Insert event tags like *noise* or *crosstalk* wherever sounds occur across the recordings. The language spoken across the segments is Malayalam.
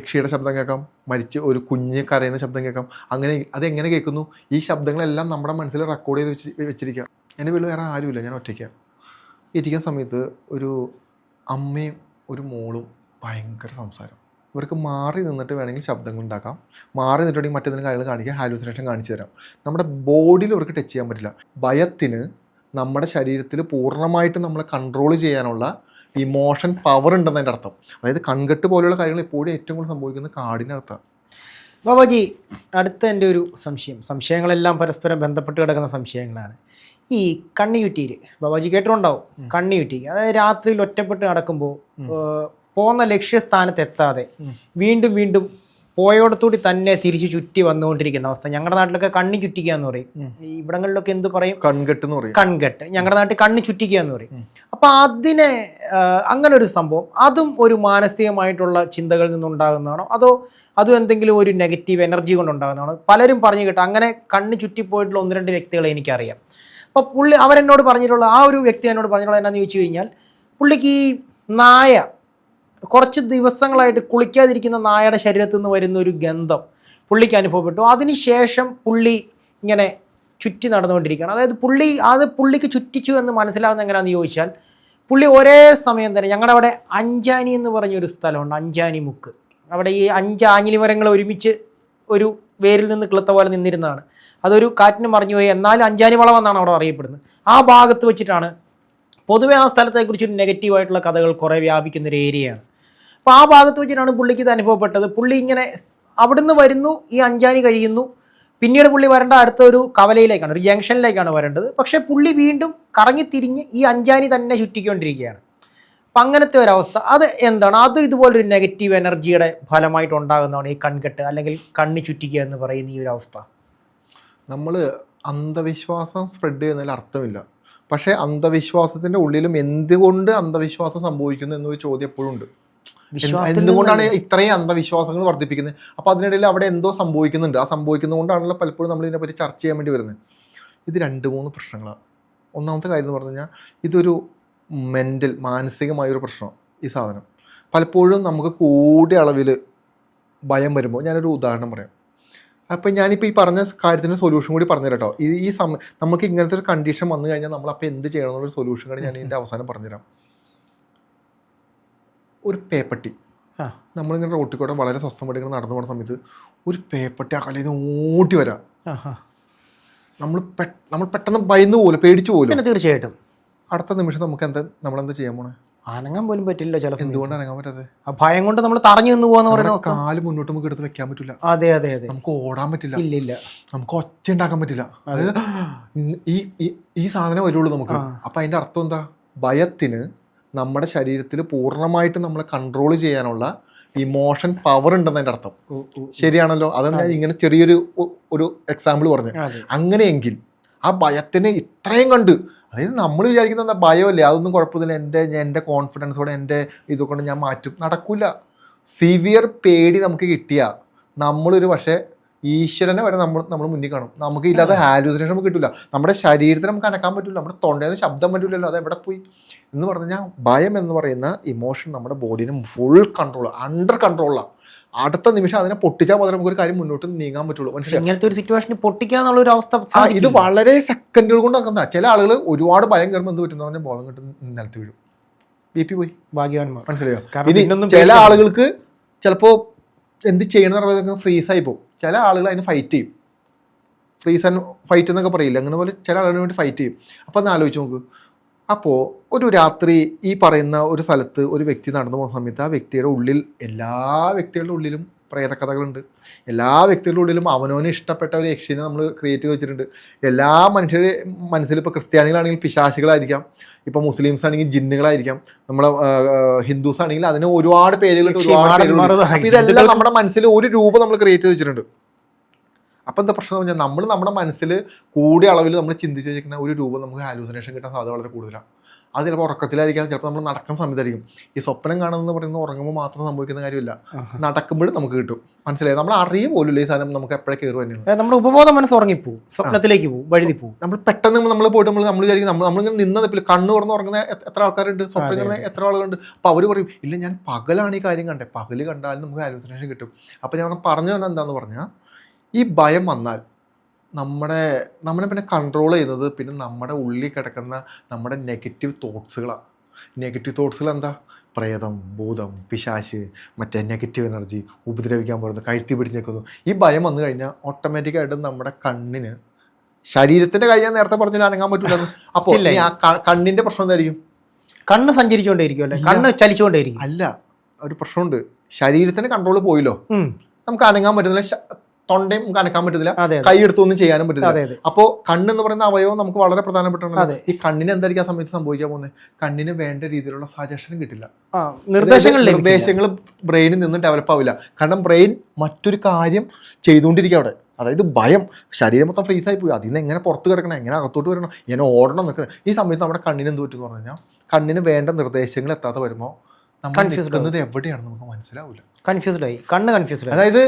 പക്ഷിയുടെ ശബ്ദം കേൾക്കാം. മരിച്ച് ഒരു കുഞ്ഞ് കരയുന്ന ശബ്ദം കേൾക്കാം. അങ്ങനെ അതെങ്ങനെ കേൾക്കുന്നു? ഈ ശബ്ദങ്ങളെല്ലാം നമ്മുടെ മനസ്സിൽ റെക്കോർഡ് ചെയ്ത് വെച്ച് വെച്ചിരിക്കുക എന്റെ വീട്ടിൽ വേറെ ആരുമില്ല. ഞാൻ ഒറ്റയ്ക്കാണ് ഇരിക്കുന്ന സമയത്ത് ഒരു അമ്മയും ഒരു മോളും ഭയങ്കര സംസാരം. ഇവർക്ക് മാറി നിന്നിട്ട് വേണമെങ്കിൽ ശബ്ദങ്ങൾ ഉണ്ടാക്കാം. മാറി നിന്നിട്ടുണ്ടെങ്കിൽ മറ്റേതെങ്കിലും കാര്യങ്ങൾ കാണിക്കാം. ഹാലൂസിനേഷൻ കാണിച്ചു തരാം. നമ്മുടെ ബോഡിയിൽ ഇവർക്ക് ടച്ച് ചെയ്യാൻ പറ്റില്ല. ഭയത്തിന് നമ്മുടെ ശരീരത്തിൽ പൂർണമായിട്ട് നമ്മളെ കൺട്രോൾ ചെയ്യാനുള്ള ഇമോഷൻ പവർ ഉണ്ടെന്നതിന്റെ അർത്ഥം. അതായത് കൺകെട്ട് പോലെയുള്ള കാര്യങ്ങൾ എപ്പോഴും ഏറ്റവും കൂടുതൽ സംഭവിക്കുന്നത് കാടിനകത്താണ്. ബാബാജി അടുത്ത എന്റെ ഒരു സംശയം. സംശയങ്ങളെല്ലാം പരസ്പരം ബന്ധപ്പെട്ട് കിടക്കുന്ന സംശയങ്ങളാണ്. ഈ കണ്ണിയുറ്റിയിൽ ബാബാജി കേട്ടിട്ടുണ്ടാവും? കണ്ണിയുറ്റി. അതായത് രാത്രിയിൽ ഒറ്റപ്പെട്ട് നടക്കുമ്പോൾ പോകുന്ന ലക്ഷ്യസ്ഥാനത്ത് എത്താതെ വീണ്ടും വീണ്ടും പോയോടത്തൂടി തന്നെ തിരിച്ചു ചുറ്റി വന്നുകൊണ്ടിരിക്കുന്ന അവസ്ഥ. ഞങ്ങളുടെ നാട്ടിലൊക്കെ കണ്ണി ചുറ്റിക്കുക എന്ന് പറയും ഈ ഇവിടങ്ങളിലൊക്കെ എന്ത് പറയും? കൺകെട്ട് എന്ന് പറയും. കൺകെട്ട്. ഞങ്ങളുടെ നാട്ടിൽ കണ്ണി ചുറ്റിക്കുക എന്ന് പറയും. അപ്പൊ അതിനെ അങ്ങനെ ഒരു സംഭവം. അതും ഒരു മാനസികമായിട്ടുള്ള ചിന്തകളിൽ നിന്നുണ്ടാകുന്നതാണോ? അതോ അതും എന്തെങ്കിലും ഒരു നെഗറ്റീവ് എനർജി കൊണ്ടുണ്ടാകുന്നതാണോ? പലരും പറഞ്ഞു കേട്ടോ അങ്ങനെ കണ്ണി ചുറ്റിപ്പോയിട്ടുള്ള ഒന്ന് രണ്ട് വ്യക്തികളെ എനിക്കറിയാം. അപ്പോൾ പുള്ളി അവരെന്നോട് പറഞ്ഞിട്ടുള്ള ആ ഒരു വ്യക്തി എന്നോട് പറഞ്ഞിട്ടുള്ള എന്നാന്ന് ചോദിച്ചു കഴിഞ്ഞാൽ പുള്ളിക്ക് ഈ നായ കുറച്ച് ദിവസങ്ങളായിട്ട് കുളിക്കാതിരിക്കുന്ന നായയുടെ ശരീരത്തിൽ നിന്ന് വരുന്ന ഒരു ഗന്ധം പുള്ളിക്ക് അനുഭവപ്പെട്ടു. അതിനുശേഷം പുള്ളി ഇങ്ങനെ ചുറ്റി നടന്നുകൊണ്ടിരിക്കുകയാണ്. അതായത് പുള്ളി അത് പുള്ളിക്ക് ചുറ്റിച്ചു എന്ന് മനസ്സിലാവുന്ന എങ്ങനെയാണെന്ന് ചോദിച്ചാൽ പുള്ളി ഒരേ സമയം തന്നെ ഞങ്ങളുടെ അവിടെ അഞ്ചാനി എന്ന് പറഞ്ഞൊരു സ്ഥലമുണ്ട് അഞ്ചാനി മുക്ക്. അവിടെ ഈ അഞ്ച് ആഞ്ഞിലി മരങ്ങൾ ഒരുമിച്ച് ഒരു വേരിൽ നിന്ന് കിളുത്ത പോലെ നിന്നിരുന്നതാണ്. അതൊരു കാറ്റിന് മറിഞ്ഞു പോയി എന്നാലും അഞ്ചാനി വളമെന്നാണ് അവിടെ അറിയപ്പെടുന്നത്. ആ ഭാഗത്ത് വെച്ചിട്ടാണ് പൊതുവെ ആ സ്ഥലത്തെക്കുറിച്ച് ഒരു നെഗറ്റീവായിട്ടുള്ള കഥകൾ കുറേ വ്യാപിക്കുന്ന ഒരു ഏരിയയാണ് അപ്പോൾ ആ ഭാഗത്ത് വെച്ചിട്ടാണ് പുള്ളിക്ക് ഇത് അനുഭവപ്പെട്ടത്. പുള്ളി ഇങ്ങനെ അവിടുന്ന് വരുന്നു ഈ അഞ്ചാനി കഴിയുന്നു. പിന്നീട് പുള്ളി വരേണ്ട അടുത്ത ഒരു കവലയിലേക്കാണ് ഒരു ജംഗ്ഷനിലേക്കാണ് വരേണ്ടത്. പക്ഷേ പുള്ളി വീണ്ടും കറങ്ങിത്തിരിഞ്ഞ് ഈ അഞ്ചാനി തന്നെ ചുറ്റിക്കൊണ്ടിരിക്കുകയാണ്. അപ്പം അങ്ങനത്തെ ഒരവസ്ഥ അത് എന്താണ്? അത് ഇതുപോലൊരു നെഗറ്റീവ് എനർജിയുടെ ഫലമായിട്ട് ഉണ്ടാകുന്നതാണ് ഈ കൺകെട്ട് അല്ലെങ്കിൽ കണ്ണി ചുറ്റിക്കുക എന്ന് പറയുന്ന ഈ ഒരു അവസ്ഥ. നമ്മൾ അന്ധവിശ്വാസം സ്പ്രെഡ് ചെയ്യുന്നതിൽ അർത്ഥമില്ല. പക്ഷേ അന്ധവിശ്വാസത്തിന്റെ ഉള്ളിലും എന്തുകൊണ്ട് അന്ധവിശ്വാസം സംഭവിക്കുന്നു എന്നൊരു ചോദ്യം എപ്പോഴും ഉണ്ട്. എന്തുകൊണ്ടാണ് ഇത്രയും അന്ധവിശ്വാസങ്ങൾ വർദ്ധിപ്പിക്കുന്നത്? അപ്പോൾ അതിനിടയിൽ അവിടെ എന്തോ സംഭവിക്കുന്നുണ്ട്. ആ സംഭവിക്കുന്നതുകൊണ്ടാണല്ലോ പലപ്പോഴും നമ്മൾ ഇതിനെപ്പറ്റി ചർച്ച ചെയ്യാൻ വേണ്ടി വരുന്നത്. ഇത് രണ്ട് മൂന്ന് പ്രശ്നങ്ങളാണ്. ഒന്നാമത്തെ കാര്യം എന്ന് പറഞ്ഞു കഴിഞ്ഞാൽ ഇതൊരു മെന്റൽ മാനസികമായൊരു പ്രശ്നം ഈ സാധനം. പലപ്പോഴും നമുക്ക് കൂടിയ അളവിൽ ഭയം വരുമ്പോൾ ഞാനൊരു ഉദാഹരണം പറയാം. അപ്പം ഞാനിപ്പോൾ ഈ പറഞ്ഞ കാര്യത്തിന് സൊല്യൂഷൻ കൂടി പറഞ്ഞു കേട്ടോ ഈ ഈ സമയം നമുക്ക് ഇങ്ങനത്തെ ഒരു കണ്ടീഷൻ വന്നു കഴിഞ്ഞാൽ നമ്മൾ അപ്പോൾ എന്ത് ചെയ്യണം എന്നൊരു സൊല്യൂഷൻ കൂടി ഞാൻ ഇതിന്റെ അവസാനം പറഞ്ഞുതരാം. ഒരു പേപ്പട്ടി. ആ. നമ്മളിങ്ങനെ റോട്ടിൽ കൂടെ വളരെ സ്വസ്ഥമായിട്ട് ഇങ്ങനെ നടന്നു പോകുന്ന സമയത്ത് ഒരു പേപ്പട്ടി ആ കലയിൽ നിന്ന് ഓടി വരാം. നമ്മൾ നമ്മൾ പെട്ടെന്ന് ഭയന്ന് പോലും പേടിച്ചു പോലും. തീർച്ചയായിട്ടും. അടുത്ത നിമിഷം നമുക്ക് എന്താ നമ്മളെന്താ ചെയ്യാൻ പോണേ? അനങ്ങാൻ പോലും പറ്റില്ല ചില എന്തുകൊണ്ട് അനങ്ങാൻ പറ്റാതെ ഭയം കൊണ്ട് നമ്മൾ തറഞ്ഞു നിന്ന് പോകാന്ന് പറയുന്ന കാൽ മുന്നോട്ട് നമുക്ക് എടുത്ത് വെക്കാൻ പറ്റില്ല. അതെ അതെ അതെ. നമുക്ക് ഓടാൻ പറ്റില്ല. ഇല്ല ഇല്ല. നമുക്ക് ഒച്ച ഉണ്ടാക്കാൻ പറ്റില്ല. അതായത് ഈ ഈ സാധനം വരുള്ളൂ നമുക്ക്. അപ്പൊ അതിന്റെ അർത്ഥം എന്താ? ഭയത്തിന് നമ്മുടെ ശരീരത്തിൽ പൂർണമായിട്ട് നമ്മളെ കൺട്രോൾ ചെയ്യാനുള്ള ഇമോഷൻ പവർ ഉണ്ടെന്ന് അതിന്റെ അർത്ഥം. ശരിയാണല്ലോ? അതാണ് ഞാൻ ഇങ്ങനെ ചെറിയൊരു ഒരു എക്സാമ്പിൾ പറഞ്ഞു. അങ്ങനെയെങ്കിൽ ആ ഭയത്തിനെ ഇത്രയും കണ്ട് അതായത് നമ്മൾ വിചാരിക്കുന്ന എന്താ ഭയമല്ലേ? അതൊന്നും കുഴപ്പമില്ല എന്റെ എന്റെ കോൺഫിഡൻസോടെ എന്റെ ഇതുകൊണ്ട് ഞാൻ മാറ്റും. നടക്കില്ല സിവിയർ പേടി നമുക്ക് കിട്ടിയ നമ്മളൊരു പക്ഷേ ഈശ്വരനെ വരെ നമ്മൾ നമ്മൾ മുന്നിൽ കാണും. നമുക്ക് ഇല്ലാതെ ഹാലൂസിനേഷൻ നമുക്ക് കിട്ടില്ല നമ്മുടെ ശരീരത്തിന് നമുക്ക് അനക്കാൻ പറ്റില്ല നമ്മുടെ തൊണ്ടയിൽ നിന്ന് ശബ്ദം പറ്റില്ലല്ലോ അത് എവിടെ പോയി? എന്ന് പറഞ്ഞാൽ കഴിഞ്ഞാൽ ഭയം എന്ന് പറയുന്ന ഇമോഷൻ നമ്മുടെ ബോഡീനെ ഫുൾ കൺട്രോൾ അണ്ടർ കൺട്രോളാണ് അടുത്ത നിമിഷം അതിനെ പൊട്ടിച്ചാൽ മാത്രമേ നമുക്ക് ഒരു കാര്യം മുന്നോട്ട് നീങ്ങാൻ പറ്റുള്ളൂ. മനസ്സിലായി? ഇങ്ങനത്തെ ഒരു സിറ്റുവേഷനിൽ പൊട്ടിക്കാന്നുള്ള ഒരു അവസ്ഥ ആ ഇത് വളരെ സെക്കൻഡുകൾ കൊണ്ട് നടക്കുന്ന ചില ആളുകൾ ഒരുപാട് ഭയം കയറുമ്പോൾ എന്ത് പറ്റുന്ന പറഞ്ഞാൽ ബോധം കിട്ടും നിലത്ത് വീഴും. ബി പി പോയി. ഭാഗ്യവാന്മാർ. മനസ്സിലായോ? കാരണം ഇനി ചില ആളുകൾക്ക് ചിലപ്പോൾ എന്ത് ചെയ്യണമെന്ന് ഫ്രീസ് ആയി പോകും. ചില ആളുകൾ അതിന് ഫൈറ്റ് ചെയ്യും. ഫ്രീസ് ആൻഡ് ഫൈറ്റ് എന്നൊക്കെ പറയില്ല? അങ്ങനെ പോലെ ചില ആളുകൾ വേണ്ടി ഫൈറ്റ് ചെയ്യും. അപ്പോൾ ഒന്ന് ആലോചിച്ച് നോക്ക്. അപ്പോൾ ഒരു രാത്രി ഈ പറയുന്ന ഒരു സ്ഥലത്ത് ഒരു വ്യക്തി നടന്നു പോകുന്ന സമയത്ത് ആ വ്യക്തിയുടെ ഉള്ളിൽ എല്ലാ വ്യക്തികളുടെ ഉള്ളിലും പ്രേതകഥകളുണ്ട്. എല്ലാ വ്യക്തികളുടെ ഉള്ളിലും അവനവന് ഇഷ്ടപ്പെട്ട ഒരു യക്ഷിനെ നമ്മൾ ക്രിയേറ്റ് ചെയ്ത് വെച്ചിട്ടുണ്ട്. എല്ലാ മനുഷ്യരുടെ മനസ്സിൽ ഇപ്പോൾ ക്രിസ്ത്യാനികളാണെങ്കിൽ പിശാശികളായിരിക്കാം. ഇപ്പോൾ മുസ്ലിംസ് ആണെങ്കിൽ ജിന്നുകളായിരിക്കാം. നമ്മളെ ഹിന്ദുസ് ആണെങ്കിൽ അതിന് ഒരുപാട് പേരുകൾ ഒരുപാട് ഇതെല്ലാം നമ്മുടെ മനസ്സിൽ ഒരു രൂപം നമ്മൾ ക്രിയേറ്റ് ചെയ്ത് വെച്ചിട്ടുണ്ട്. അപ്പം എന്താ പ്രശ്നം എന്ന് പറഞ്ഞാൽ നമ്മൾ നമ്മുടെ മനസ്സിൽ കൂടിയ അളവിൽ നമ്മൾ ചിന്തിച്ച് വെച്ചിരിക്കുന്ന ഒരു രൂപം നമുക്ക് ഹാലൂസിനേഷൻ കിട്ടാൻ സാധ്യത വളരെ കൂടുതലാണ് അത് ചിലപ്പോൾ ഉറക്കത്തിലായിരിക്കാം ചിലപ്പോൾ നമ്മൾ നടക്കുന്ന സമയത്തായിരിക്കും. ഈ സ്വപ്നം കാണുന്നത് പറയുന്നത് ഉറങ്ങുമ്പോൾ മാത്രം സംഭവിക്കുന്ന കാര്യമില്ല. നടക്കുമ്പോഴും നമുക്ക് കിട്ടും. മനസ്സിലായി? നമ്മൾ അറിയ പോലും ഈ സാധനം നമുക്ക് എപ്പോഴേ കയറി വരുന്നത് നമ്മുടെ ഉപബോധ മനസ്സ് ഉറങ്ങിപ്പോവും. സ്വപ്നത്തിലേക്ക് പോകും വഴുതി പോകും നമ്മൾ പെട്ടെന്ന് നമ്മൾ പോയിട്ട് നമ്മൾ നമ്മൾ വിചാരിക്കും നമ്മൾ നമ്മളിങ്ങനെ നിന്ന നിപ്പിൽ കണ്ണ് തുറന്ന് ഉറങ്ങുന്ന എത്ര ആൾക്കാരുണ്ട്? സ്വപ്നം കാണുന്ന എത്ര ആളുകളുണ്ട്? അപ്പോൾ അവർ പറയും ഇല്ല ഞാൻ പകലാണ് ഈ കാര്യം കണ്ടേ. പകൽ കണ്ടാലും നമുക്ക് ഹാലൂസിനേഷൻ കിട്ടും. അപ്പോൾ ഞാൻ പറഞ്ഞു തന്നെ എന്താണെന്ന് പറഞ്ഞാൽ ഈ ഭയം വന്നാൽ നമ്മുടെ നമ്മളെ പിന്നെ കൺട്രോൾ ചെയ്യുന്നത് പിന്നെ നമ്മുടെ ഉള്ളിൽ കിടക്കുന്ന നമ്മുടെ നെഗറ്റീവ് തോട്ട്സുകളാണ് നെഗറ്റീവ് തോട്ട്സുകൾ എന്താ? പ്രേതം ഭൂതം പിശാശ് മറ്റേ നെഗറ്റീവ് എനർജി ഉപദ്രവിക്കാൻ പോകുന്നത് കഴുത്തി പിടിഞ്ഞേക്കുന്നു ഈ ഭയം വന്നു കഴിഞ്ഞാൽ ഓട്ടോമാറ്റിക്കായിട്ട് നമ്മുടെ കണ്ണിന് ശരീരത്തിന്റെ കൈ ഞാൻ നേരത്തെ പറഞ്ഞു അനങ്ങാൻ പറ്റില്ല *laughs* അപ്പോൾ ആ കണ്ണിന്റെ പ്രശ്നം എന്തായിരിക്കും? കണ്ണ് സഞ്ചരിച്ചുകൊണ്ടേയിരിക്കും അല്ലേ? കണ്ണ് ചലിച്ചുകൊണ്ടേയിരിക്കും. അല്ല ഒരു പ്രശ്നമുണ്ട്. ശരീരത്തിന് കൺട്രോൾ പോയില്ലോ. നമുക്ക് അനങ്ങാൻ പറ്റുന്നില്ല. തൊണ്ടയും കനക്കാൻ പറ്റത്തില്ല. കൈ എടുത്തൊന്നും ചെയ്യാനും പറ്റില്ല അപ്പോൾ കണ്ണെന്ന് പറയുന്ന അവയവം നമുക്ക് വളരെ പ്രധാനപ്പെട്ടാണ് അതെ. ഈ കണ്ണിന് എന്തായിരിക്കും ആ സമയത്ത് സംഭവിക്കാൻ പോകുന്നത്? കണ്ണിന് വേണ്ട രീതിയിലുള്ള സജഷൻ കിട്ടില്ല. നിർദ്ദേശങ്ങൾ. നിർദ്ദേശങ്ങൾ ബ്രെയിനിൽ നിന്ന് ഡെവലപ്പ് ആവില്ല. കാരണം ബ്രെയിൻ മറ്റൊരു കാര്യം ചെയ്തുകൊണ്ടിരിക്കുക അവിടെ. അതായത് ഭയം. ശരീരം മൊത്തം ഫ്രീസ് ആയി പോയി അതിൽ നിന്ന് എങ്ങനെ പുറത്ത് കിടക്കണം? എങ്ങനെ അകത്തോട്ട് വരണം? എങ്ങനെ ഓടണം നിൽക്കണം. ഈ സമയത്ത് നമ്മുടെ കണ്ണിന് എന്ത് പറ്റുമെന്ന് പറഞ്ഞു കഴിഞ്ഞാൽ കണ്ണിന് വേണ്ട നിർദ്ദേശങ്ങൾ എത്താതെ വരുമ്പോൾ നമ്മൾ എവിടെയാണ് നമുക്ക് മനസ്സിലാവില്ല. കൺഫ്യൂസ്ഡ് ആയി. കണ്ണ് കൺഫ്യൂസ്ഡ് അതായത്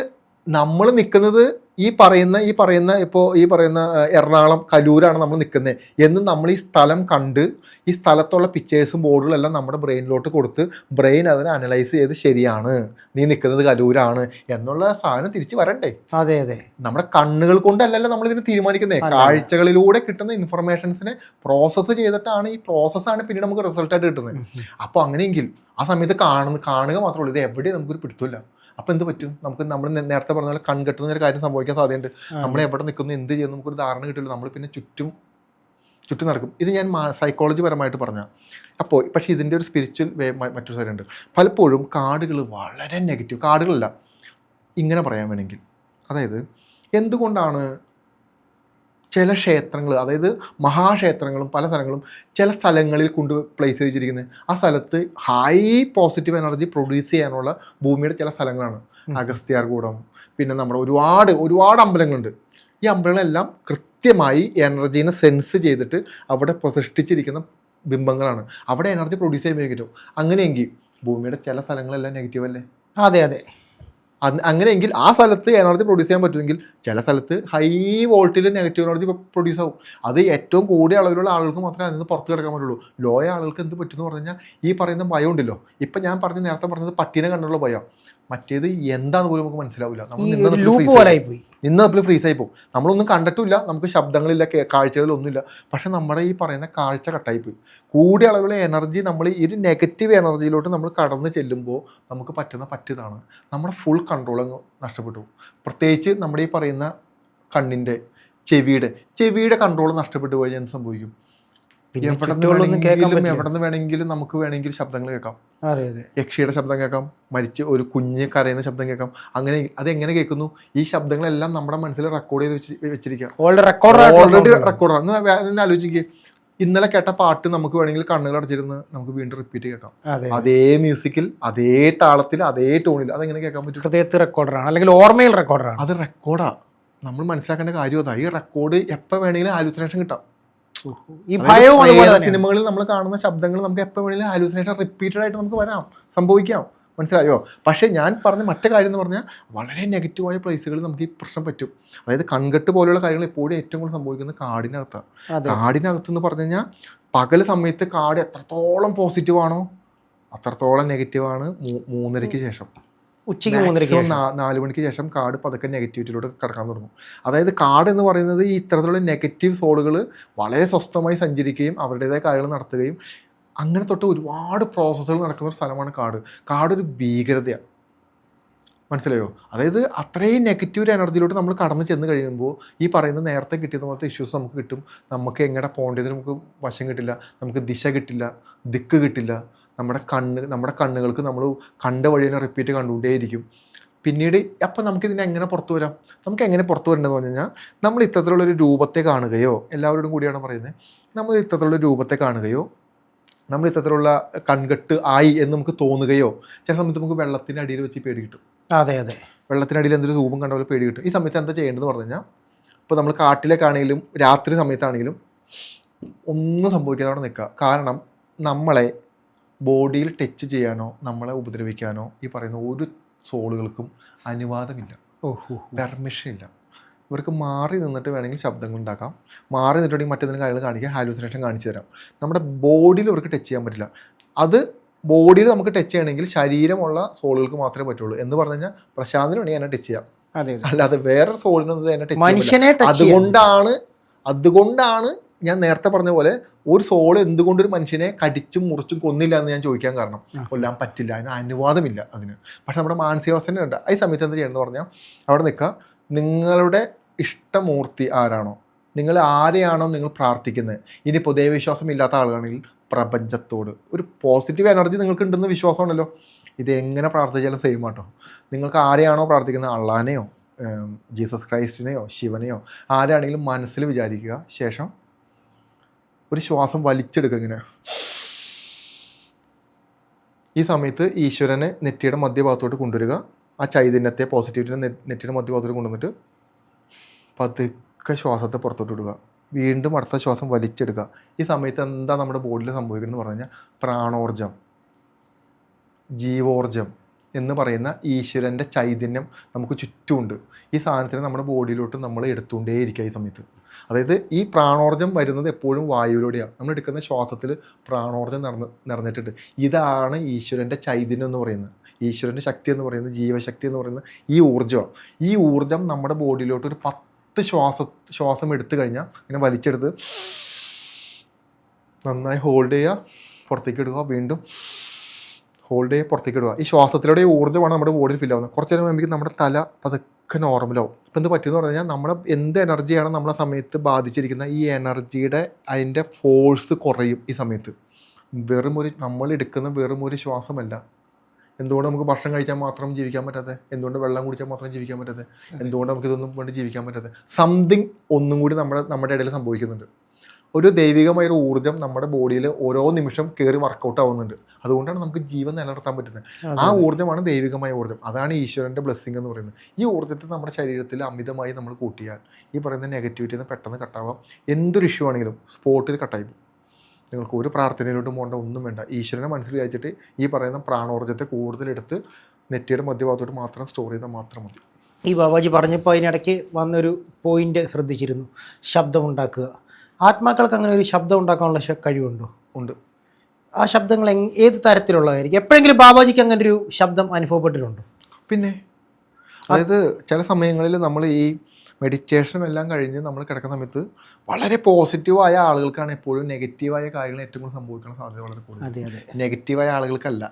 നമ്മൾ നിൽക്കുന്നത് ഈ പറയുന്ന ഈ പറയുന്ന ഇപ്പോൾ ഈ പറയുന്ന എറണാകുളം കലൂരാണ് നമ്മൾ നിൽക്കുന്നത് എന്ന് നമ്മൾ ഈ സ്ഥലം കണ്ട് ഈ സ്ഥലത്തുള്ള പിക്ചേഴ്സും ബോർഡുകളും എല്ലാം നമ്മുടെ ബ്രെയിനിലോട്ട് കൊടുത്ത് ബ്രെയിൻ അതിനെ അനലൈസ് ചെയ്ത് ശരിയാണ്. നീ നിൽക്കുന്നത് കലൂരാണ്. എന്നുള്ള സാധനം തിരിച്ച് വരണ്ടേ? അതെ അതെ. നമ്മുടെ കണ്ണുകൾ കൊണ്ടല്ലല്ലോ നമ്മൾ ഇതിനെ തീരുമാനിക്കുന്നത് കാഴ്ചകളിലൂടെ കിട്ടുന്ന ഇൻഫർമേഷൻസിനെ പ്രോസസ്സ് ചെയ്തിട്ടാണ് ഈ പ്രോസസ്സാണ് പിന്നീട് നമുക്ക് റിസൾട്ടായിട്ട് കിട്ടുന്നത് അപ്പോൾ അങ്ങനെയെങ്കിൽ ആ സമയത്ത് കാണുന്ന കാണുക മാത്രമേ ഉള്ളൂ. ഇത് എവിടെയും നമുക്കൊരു പിടുത്തമില്ല. അപ്പോൾ എന്ത് പറ്റും? നമുക്ക് നമ്മൾ നേരത്തെ പറഞ്ഞ പോലെ കൺകെട്ടുന്ന ഒരു കാര്യം സംഭവിക്കാൻ സാധ്യതയുണ്ട്. നമ്മൾ എവിടെ നിൽക്കുന്നു എന്ത് ചെയ്യുന്നു നമുക്കൊരു ധാരണ കിട്ടില്ല നമ്മൾ പിന്നെ ചുറ്റും ചുറ്റും നടക്കും. ഇത് ഞാൻ സൈക്കോളജി പരമായിട്ട് പറഞ്ഞ അപ്പോൾ പക്ഷേ ഇതിന്റെ ഒരു സ്പിരിച്വൽ വേ മറ്റൊരു സാധ്യതയുണ്ട്. പലപ്പോഴും കാർഡുകൾ വളരെ നെഗറ്റീവ് കാർഡുകളല്ല ഇങ്ങനെ പറയാൻ വേണമെങ്കിൽ. അതായത് എന്തുകൊണ്ടാണ് ചില ക്ഷേത്രങ്ങൾ അതായത് മഹാക്ഷേത്രങ്ങളും പല സ്ഥലങ്ങളും ചില സ്ഥലങ്ങളിൽ കൊണ്ട് പ്ലേസ് ചെയ്തിരിക്കുന്നത് ആ സ്ഥലത്ത് ഹൈ പോസിറ്റീവ് എനർജി പ്രൊഡ്യൂസ് ചെയ്യാനുള്ള ഭൂമിയുടെ ചില സ്ഥലങ്ങളാണ്. അഗസ്ത്യാർകൂടം പിന്നെ നമ്മുടെ ഒരുപാട് ഒരുപാട് അമ്പലങ്ങളുണ്ട്. ഈ അമ്പലങ്ങളെല്ലാം കൃത്യമായി എനർജീനെ സെൻസ് ചെയ്തിട്ട് അവിടെ പ്രതിഷ്ഠിച്ചിരിക്കുന്ന ബിംബങ്ങളാണ്. അവിടെ എനർജി പ്രൊഡ്യൂസ് ചെയ്യാൻ പറ്റും അങ്ങനെയെങ്കിൽ ഭൂമിയുടെ ചില സ്ഥലങ്ങളെല്ലാം നെഗറ്റീവ് അല്ലേ? അതെ അതെ. അങ്ങനെയെങ്കിൽ ആ സ്ഥലത്ത് എനർജി പ്രൊഡ്യൂസ് ചെയ്യാൻ പറ്റുമെങ്കിൽ ചില സ്ഥലത്ത് ഹൈ വോൾട്ടേജിൽ നെഗറ്റീവ് എനർജി പ്രൊഡ്യൂസ് ആവും. അത് ഏറ്റവും കൂടിയ അളവിലുള്ള ആളുകൾക്ക് മാത്രമേ അതിൽ നിന്ന് പുറത്ത് കിടക്കാൻ പറ്റുള്ളൂ. ലോയ ആളുകൾക്ക് എന്ത് പറ്റുമെന്ന് പറഞ്ഞു കഴിഞ്ഞാൽ ഈ പറയുന്ന ഭയം ഉണ്ടല്ലോ. ഇപ്പം ഞാൻ പറഞ്ഞ നേരത്തെ പറഞ്ഞത് പട്ടീനെ കണ്ടുള്ള ഭയം. മറ്റേത് എന്താന്ന് പോലും നമുക്ക് മനസ്സിലാവില്ല. നമ്മൾ നിന്ന പോയി ഇന്ന് ഫ്രീസ് ആയി. പോകും. നമ്മളൊന്നും കണ്ടിട്ടില്ല നമുക്ക് ശബ്ദങ്ങളില്ല കാഴ്ചകളൊന്നുമില്ല കാഴ്ചകളിലൊന്നുമില്ല. പക്ഷെ നമ്മുടെ ഈ പറയുന്ന കാഴ്ച കട്ടായി പോയി കൂടിയ അളവിലുള്ള എനർജി നമ്മൾ ഈ ഒരു നെഗറ്റീവ് എനർജിയിലോട്ട് നമ്മൾ കടന്നു ചെല്ലുമ്പോൾ നമുക്ക് പറ്റുന്ന പറ്റിയതാണ്. നമ്മുടെ ഫുൾ കൺട്രോൾ അങ്ങ് നഷ്ടപ്പെട്ടു. പ്രത്യേകിച്ച് നമ്മുടെ ഈ പറയുന്ന കണ്ണിന്റെ ചെവിയുടെ ചെവിയുടെ കൺട്രോൾ നഷ്ടപ്പെട്ടു പോയാൽ എന്ത് സംഭവിക്കും? പിന്നെ എവിടെ ചുറ്റുമുള്ളൊന്നും കേൾക്കാൻ പറ്റില്ല. എവിടെ നിന്ന് വേണമെങ്കിലും നമുക്ക് വേണമെങ്കിൽ ശബ്ദങ്ങൾ കേൾക്കാം. അതെ അതെ. യക്ഷിയുടെ ശബ്ദം കേൾക്കാം മരിച്ച് ഒരു കുഞ്ഞ് കരയുന്ന ശബ്ദം കേൾക്കാം. അങ്ങനെ അത് എങ്ങനെ കേൾക്കുന്നു? ഈ ശബ്ദങ്ങളെല്ലാം നമ്മുടെ മനസ്സിൽ റെക്കോർഡ് ചെയ്ത് വെച്ച് വെച്ചിരിക്കുക. ഓൾറെഡി റെക്കോർഡ് ഓൾറെഡി റെക്കോർഡാണ് ആലോചിക്കുക ഇന്നലെ കേട്ട പാട്ട് നമുക്ക് വേണമെങ്കിൽ കണ്ണുകൾ അടച്ചിരുന്ന് നമുക്ക് വീണ്ടും റിപ്പീറ്റ് കേൾക്കാം. അതെ അതേ. മ്യൂസിക്കിൽ അതേ താളത്തിൽ അതേ ടോണിൽ അതെങ്ങനെ കേൾക്കാൻ പറ്റും? ഹൃദയത്തിൽ റെക്കോർഡറാണ് അല്ലെങ്കിൽ ഓർമ്മയിൽ റെക്കോർഡറാണ് അത് റെക്കോർഡാ നമ്മൾ മനസ്സിലാക്കേണ്ട കാര്യം അതാ. ഈ റെക്കോർഡ് എപ്പോൾ വേണമെങ്കിലും ആലോചനേഷൻ കിട്ടാം. ഈ ഭയവും അതുപോലെ സിനിമകളിൽ നമ്മൾ കാണുന്ന ശബ്ദങ്ങൾ നമുക്ക് എപ്പോൾ വേണമെങ്കിലും ഹാലുസിനേഷൻ റിപ്പീറ്റഡ് ആയിട്ട് നമുക്ക് വരാം സംഭവിക്കാം. മനസ്സിലായോ? പക്ഷേ ഞാൻ പറഞ്ഞ മറ്റു കാര്യം എന്ന് പറഞ്ഞാൽ വളരെ നെഗറ്റീവായ പ്ലേസുകളിൽ നമുക്ക് ഈ പ്രശ്നം പറ്റും. അതായത് കൺകെട്ട് പോലെയുള്ള കാര്യങ്ങൾ എപ്പോഴും ഏറ്റവും കൂടുതൽ സംഭവിക്കുന്നത് കാടിനകത്താണ് കാടിനകത്ത് എന്ന് പറഞ്ഞു കഴിഞ്ഞാൽ പകൽ സമയത്ത് കാട് എത്രത്തോളം പോസിറ്റീവ് ആണോ അത്രത്തോളം നെഗറ്റീവാണ് മൂന്നരയ്ക്ക് ശേഷം. ഉച്ചയ്ക്ക് മൂന്നരയ്ക്ക്. നാല് മണിക്ക് ശേഷം കാർഡ് പതുക്കെ നെഗറ്റിവിറ്റിയിലൂടെ കിടക്കാൻ തുടങ്ങും. അതായത് കാർഡ് എന്ന് പറയുന്നത് ഈ ഇത്തരത്തിലുള്ള നെഗറ്റീവ് സോളുകൾ വളരെ സ്വസ്ഥമായി സഞ്ചരിക്കുകയും അവരുടേതായ കാര്യങ്ങൾ നടത്തുകയും അങ്ങനെ തൊട്ട് ഒരുപാട് പ്രോസസ്സുകൾ നടക്കുന്ന ഒരു സ്ഥലമാണ് കാർഡ് കാർഡ് ഒരു ഭീകരതയാണ് മനസ്സിലായോ? അതായത് അത്രയും നെഗറ്റീവ് എനർജിയിലോട്ട് നമ്മൾ കടന്നു ചെന്ന് കഴിയുമ്പോൾ ഈ പറയുന്ന നേരത്തെ കിട്ടിയത് പോലത്തെ ഇഷ്യൂസ് നമുക്ക് കിട്ടും. നമുക്ക് എങ്ങനെ പോകേണ്ടത് നമുക്ക് വശം കിട്ടില്ല. നമുക്ക് ദിശ കിട്ടില്ല. ദിക്ക് കിട്ടില്ല. നമ്മുടെ കണ്ണ് നമ്മുടെ കണ്ണുകൾക്ക് നമ്മൾ കണ്ട വഴി തന്നെ റിപ്പീറ്റ് കണ്ടുകൊണ്ടേയിരിക്കും. പിന്നീട് അപ്പം നമുക്കിതിനെ എങ്ങനെ പുറത്തു വരാം? നമുക്ക് എങ്ങനെ പുറത്തു വരേണ്ടതെന്ന് പറഞ്ഞു കഴിഞ്ഞാൽ നമ്മൾ ഇത്തരത്തിലുള്ളൊരു രൂപത്തെ കാണുകയോ എല്ലാവരോടും കൂടിയാണ് പറയുന്നത് നമ്മൾ ഇത്തരത്തിലുള്ള രൂപത്തെ കാണുകയോ നമ്മൾ ഇത്തരത്തിലുള്ള കൺകെട്ട് ആയി എന്ന് നമുക്ക് തോന്നുകയോ ചില സമയത്ത് നമുക്ക് വെള്ളത്തിന്റെ അടിയിൽ വെച്ച് പേടി കിട്ടും. അതെ അതെ. വെള്ളത്തിനടിയിൽ എന്തൊരു രൂപം കണ്ട പോലെ പേടി കിട്ടും. ഈ സമയത്ത് എന്താ ചെയ്യേണ്ടതെന്ന് പറഞ്ഞു കഴിഞ്ഞാൽ ഇപ്പോൾ നമ്മൾ കാട്ടിലേക്കാണെങ്കിലും രാത്രി സമയത്താണെങ്കിലും ഒന്നും സംഭവിക്കാതെ അവിടെ നിൽക്കുക. കാരണം നമ്മളെ ബോഡിയിൽ ടച്ച് ചെയ്യാനോ നമ്മളെ ഉപദ്രവിക്കാനോ ഈ പറയുന്ന ഒരു സോളുകൾക്കും അനുവാദമില്ല. ഓഹോ പെർമിഷൻ ഇല്ല ഇവർക്ക് മാറി നിന്നിട്ട് വേണമെങ്കിൽ ശബ്ദങ്ങൾ ഉണ്ടാക്കാം. മാറി നിന്നിട്ടുണ്ടെങ്കിൽ മറ്റെന്തെങ്കിലും കാര്യങ്ങൾ കാണിക്കുക ഹാലൂസിനേഷൻ കാണിച്ചു തരാം. നമ്മുടെ ബോഡിയിൽ ഇവർക്ക് ടച്ച് ചെയ്യാൻ പറ്റില്ല. അത് ബോഡിയിൽ നമുക്ക് ടച്ച് ചെയ്യണമെങ്കിൽ ശരീരമുള്ള സോളുകൾക്ക് മാത്രമേ പറ്റുള്ളൂ എന്ന് പറഞ്ഞു കഴിഞ്ഞാൽ പ്രശാന്തിന് വേണമെങ്കിൽ എന്നെ ടച്ച് ചെയ്യാം. അല്ലാതെ വേറെ സോളിനൊന്നും എന്നെ ടച്ച് മനുഷ്യനെ ടച്ച് അതുകൊണ്ടാണ് അതുകൊണ്ടാണ് ഞാൻ നേരത്തെ പറഞ്ഞ പോലെ ഒരു സോൾ എന്തുകൊണ്ട് ഒരു മനുഷ്യനെ കടിച്ചും മുറിച്ചും കൊന്നില്ല എന്ന് ഞാൻ ചോദിക്കാൻ കാരണം കൊല്ലാൻ പറ്റില്ല അതിന് അനുവാദമില്ല അതിന്. പക്ഷെ നമ്മുടെ മാനസികാവസ്ഥ ഉണ്ട് ഈ സമയത്ത് എന്താ ചെയ്യണമെന്ന് പറഞ്ഞാൽ അവിടെ നിൽക്കുക നിങ്ങളുടെ ഇഷ്ടമൂർത്തി ആരാണോ? നിങ്ങൾ ആരെയാണോ നിങ്ങൾ പ്രാർത്ഥിക്കുന്നത് ഇനി പൊതുവെ വിശ്വാസം ഇല്ലാത്ത ആളുകളാണെങ്കിൽ പ്രപഞ്ചത്തോട്. ഒരു പോസിറ്റീവ് എനർജി നിങ്ങൾക്ക് ഉണ്ടെന്ന് വിശ്വാസമാണല്ലോ. ഇത് എങ്ങനെ പ്രാർത്ഥിച്ചാലും സെയിം ആട്ടോ. നിങ്ങൾക്ക് ആരെയാണോ പ്രാർത്ഥിക്കുന്നത് അള്ളാനെയോ ജീസസ് ക്രൈസ്റ്റിനെയോ ശിവനെയോ? ആരാണെങ്കിലും മനസ്സിൽ വിചാരിക്കുക. ശേഷം ഒരു ശ്വാസം വലിച്ചെടുക്കുക ഇങ്ങനെ. ഈ സമയത്ത് ഈശ്വരനെ നെറ്റിയുടെ മധ്യഭാഗത്തോട്ട് കൊണ്ടുവരിക. ആ ചൈതന്യത്തെ പോസിറ്റിവിറ്റിനെ നെറ്റിയുടെ മധ്യഭാഗത്തോട്ട് കൊണ്ടുവന്നിട്ട് പതുക്കെ ശ്വാസത്തെ പുറത്തോട്ട് വിടുക. വീണ്ടും അടുത്ത ശ്വാസം വലിച്ചെടുക്കുക. ഈ സമയത്ത് എന്താ നമ്മുടെ ബോഡിയിൽ സംഭവിക്കുന്നത് പറഞ്ഞു കഴിഞ്ഞാൽ പ്രാണോർജം ജീവോർജം എന്ന് പറയുന്ന ഈശ്വരന്റെ ചൈതന്യം നമുക്ക് ചുറ്റുമുണ്ട്. ഈ സാധനത്തിനെ നമ്മുടെ ബോഡിയിലോട്ട് നമ്മൾ എടുത്തുകൊണ്ടേയിരിക്കുക ഈ സമയത്ത്. അതായത് ഈ പ്രാണോർജം വരുന്നത് എപ്പോഴും വായുവിലൂടെയാണ്. നമ്മൾ എടുക്കുന്ന ശ്വാസത്തിൽ പ്രാണോർജം നിറഞ്ഞ നിറഞ്ഞിട്ടുണ്ട്. ഇതാണ് ഈശ്വരന്റെ ചൈതന്യം എന്ന് പറയുന്നത്. ഈശ്വരന്റെ ശക്തി എന്ന് പറയുന്നത് ജീവശക്തി എന്ന് പറയുന്നത് ഈ ഊർജമാണ്. ഈ ഊർജം നമ്മുടെ ബോഡിയിലോട്ട് ഒരു പത്ത് ശ്വാസ ശ്വാസം എടുത്തു കഴിഞ്ഞാൽ ഇങ്ങനെ വലിച്ചെടുത്ത് നന്നായി ഹോൾഡ് ചെയ്യുക പുറത്തേക്ക് എടുക്കുക വീണ്ടും ഹോൾഡ് ചെയ്യാൻ പുറത്തേക്ക് ഇടുക. ഈ ശ്വാസത്തിലൂടെ ഈ ഊർജമാണ് നമ്മുടെ ബോഡിയിൽ ഫില്ല് ആവുന്നത്. കുറച്ച് നേരം കഴിയുമ്പോൾ നമ്മുടെ തല പതുക്കെ നോർമലാവും ഇപ്പം എന്ത് പറ്റിയെന്ന് പറഞ്ഞു കഴിഞ്ഞാൽ നമ്മുടെ എന്ത് എനർജിയാണ് നമ്മളെ സമയത്ത് ബാധിച്ചിരിക്കുന്ന ഈ എനർജിയുടെ അതിന്റെ ഫോഴ്സ് കുറയും ഈ സമയത്ത്. വെറും ഒരു നമ്മൾ എടുക്കുന്ന വെറും ഒരു ശ്വാസമല്ല. എന്തുകൊണ്ട് നമുക്ക് ഭക്ഷണം കഴിച്ചാൽ മാത്രം ജീവിക്കാൻ പറ്റാതെ എന്തുകൊണ്ട് വെള്ളം കുടിച്ചാൽ മാത്രം ജീവിക്കാൻ പറ്റാതെ എന്തുകൊണ്ട് നമുക്ക് ഇതൊന്നും കൊണ്ട് ജീവിക്കാൻ പറ്റാതെ സംതിങ് ഒന്നും കൂടി നമ്മുടെ നമ്മുടെ ഇടയിൽ സംഭവിക്കുന്നുണ്ട്. ഒരു ദൈവികമായ ഒരു ഊർജം നമ്മുടെ ബോഡിയിൽ ഓരോ നിമിഷം കയറി വർക്കൗട്ട് ആവുന്നുണ്ട്. അതുകൊണ്ടാണ് നമുക്ക് ജീവൻ നിലനിർത്താൻ പറ്റുന്നത്. ആ ഊർജമാണ് ദൈവികമായ ഊർജം. അതാണ് ഈശ്വരന്റെ ബ്ലെസ്സിങ് എന്ന് പറയുന്നത്. ഈ ഊർജത്തെ നമ്മുടെ ശരീരത്തിൽ അമിതമായി നമ്മൾ കൂട്ടിയാൽ ഈ പറയുന്ന നെഗറ്റിവിറ്റിയിൽ നിന്ന് പെട്ടെന്ന് കട്ടാവാം എന്തൊരു ഇഷ്യൂ ആണെങ്കിലും സ്പോട്ടിൽ കട്ടായി പോകും. നിങ്ങൾക്ക് ഒരു പ്രാർത്ഥനയിലോട്ടും പോകേണ്ട ഒന്നും വേണ്ട. ഈശ്വരനെ മനസ്സിൽ വിചാരിച്ചിട്ട് ഈ പറയുന്ന പ്രാണോർജത്തെ കൂടുതലെടുത്ത് നെറ്റിയുടെ മധ്യഭാഗത്തോട്ട് മാത്രം സ്റ്റോർ ചെയ്താൽ മാത്രം മതി. ഈ ബാബാജി പറഞ്ഞപ്പോൾ അതിനിടയ്ക്ക് വന്നൊരു പോയിന്റ് ശ്രദ്ധിച്ചിരുന്നു. ശബ്ദമുണ്ടാക്കുക. ആത്മാക്കൾക്ക് അങ്ങനെ ഒരു ശബ്ദം ഉണ്ടാക്കാനുള്ള കഴിവുണ്ടോ? ഉണ്ട്. ആ ശബ്ദങ്ങൾ ഏത് തരത്തിലുള്ളതായിരിക്കും? എപ്പോഴെങ്കിലും ബാബാജിക്ക് അങ്ങനെ ഒരു ശബ്ദം അനുഭവപ്പെട്ടിട്ടുണ്ടോ? പിന്നെ. അതായത് ചില സമയങ്ങളിൽ നമ്മൾ ഈ മെഡിറ്റേഷനും എല്ലാം കഴിഞ്ഞ് നമ്മൾ കിടക്കുന്ന സമയത്ത് വളരെ പോസിറ്റീവായ ആളുകൾക്കാണ് എപ്പോഴും നെഗറ്റീവായ കാര്യങ്ങൾ ഏറ്റവും കൂടുതൽ സംഭവിക്കാൻ സാധ്യത വളരെ കൂടുതൽ. നെഗറ്റീവായ ആളുകൾക്കല്ല.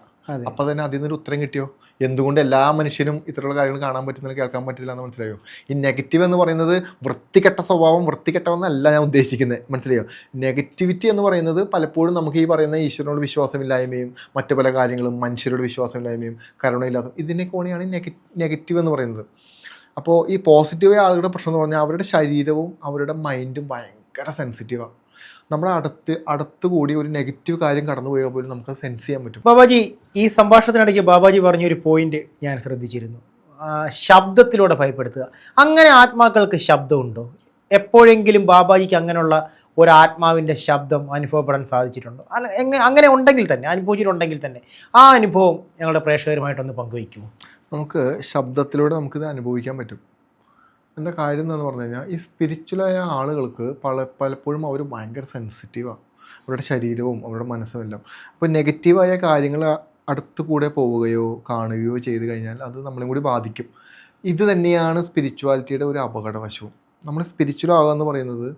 അപ്പോൾ തന്നെ അതിൽ നിന്നൊരു ഉത്തരം കിട്ടിയോ? എന്തുകൊണ്ട് എല്ലാ മനുഷ്യനും ഇത്തരമുള്ള കാര്യങ്ങൾ കാണാൻ പറ്റുന്നില്ല കേൾക്കാൻ പറ്റില്ല എന്ന് മനസ്സിലായോ? ഈ നെഗറ്റീവ് എന്ന് പറയുന്നത് വൃത്തികെട്ട സ്വഭാവം വൃത്തികെട്ടമെന്നല്ല ഞാൻ ഉദ്ദേശിക്കുന്നത് മനസ്സിലായോ? നെഗറ്റിവിറ്റി എന്ന് പറയുന്നത് പലപ്പോഴും നമുക്ക് ഈ പറയുന്ന ഈശ്വരനോട് വിശ്വാസമില്ലായ്മയും മറ്റു പല കാര്യങ്ങളും മനുഷ്യരോട് വിശ്വാസമില്ലായ്മയും കരുണയില്ലാത്ത ഇതിനൊക്കെ കോണിയാണ് നെഗറ്റീവ് എന്ന് പറയുന്നത്. അപ്പോൾ ഈ പോസിറ്റീവായ ആളുകളുടെ പ്രശ്നം എന്ന് പറഞ്ഞാൽ അവരുടെ ശരീരവും അവരുടെ മൈൻഡും ഭയങ്കര സെൻസിറ്റീവാണ് നമ്മുടെ അടുത്ത് അടുത്ത് കൂടി ഒരു നെഗറ്റീവ് കാര്യം കടന്നു പോയാൽ പോലും നമുക്ക് സെൻസ് ചെയ്യാൻ പറ്റും. ബാബാജി ഈ സംഭാഷണത്തിനിടയ്ക്ക് ബാബാജി പറഞ്ഞൊരു പോയിന്റ് ഞാൻ ശ്രദ്ധിച്ചിരുന്നു. ശബ്ദത്തിലൂടെ ഭയപ്പെടുത്തുക. അങ്ങനെ ആത്മാക്കൾക്ക് ശബ്ദമുണ്ടോ? എപ്പോഴെങ്കിലും ബാബാജിക്ക് അങ്ങനെയുള്ള ഒരു ആത്മാവിന്റെ ശബ്ദം അനുഭവപ്പെടാൻ സാധിച്ചിട്ടുണ്ടോ? അല്ല അങ്ങനെ ഉണ്ടെങ്കിൽ തന്നെ അനുഭവിച്ചിട്ടുണ്ടെങ്കിൽ തന്നെ ആ അനുഭവം ഞങ്ങളുടെ പ്രേക്ഷകരുമായിട്ടൊന്ന് പങ്കുവയ്ക്കുമോ? നമുക്ക് ശബ്ദത്തിലൂടെ നമുക്കിത് അനുഭവിക്കാൻ പറ്റും. എന്താ കാര്യം എന്ന് പറഞ്ഞു കഴിഞ്ഞാൽ ഈ സ്പിരിച്വലായ ആളുകൾക്ക് പല പലപ്പോഴും അവർ ഭയങ്കര സെൻസിറ്റീവാണ് അവരുടെ ശരീരവും അവരുടെ മനസ്സും എല്ലാം. അപ്പോൾ നെഗറ്റീവായ കാര്യങ്ങൾ അടുത്ത് കൂടെ പോവുകയോ കാണുകയോ ചെയ്ത് കഴിഞ്ഞാൽ അത് നമ്മളെയും കൂടി ബാധിക്കും. ഇത് തന്നെയാണ് സ്പിരിച്വാലിറ്റിയുടെ ഒരു അപകടവശവും. നമ്മൾ സ്പിരിച്വൽ ആകുക എന്ന് പറയുന്നത്